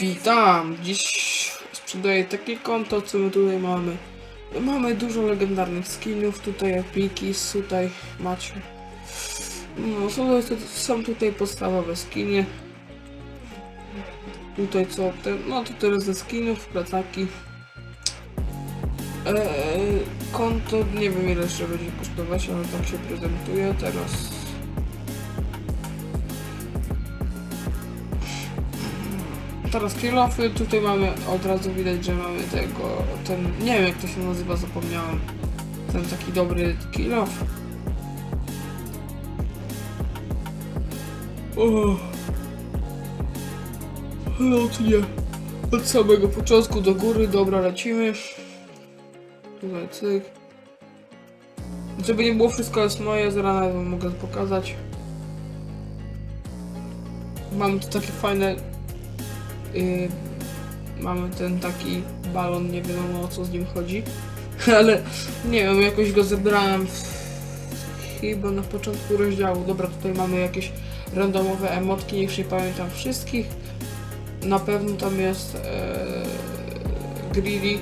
Witam! Dziś sprzedaję takie konto, co my tutaj mamy. Mamy dużo legendarnych skinów, tutaj epiki, tutaj macie. No, są, są tutaj podstawowe skiny. Tutaj co, te, no to teraz ze skinów, plecaki. Eee, konto, nie wiem ile jeszcze będzie kosztować, ale tak się prezentuje teraz. Teraz kilofy, tutaj mamy, od razu widać, że mamy tego, ten, nie wiem jak to się nazywa, zapomniałem. Ten taki dobry kilof. O, lotnie. Od samego początku do góry, dobra, lecimy. Tutaj cyk. Żeby nie było wszystko jest moje, zaraz mogę pokazać. Mam tu takie fajne Mamy ten taki balon, nie wiadomo o co z nim chodzi, ale nie wiem, jakoś go zebrałem w, chyba na początku rozdziału. Dobra, tutaj mamy jakieś randomowe emotki, już nie pamiętam wszystkich. Na pewno tam jest e, Greedy,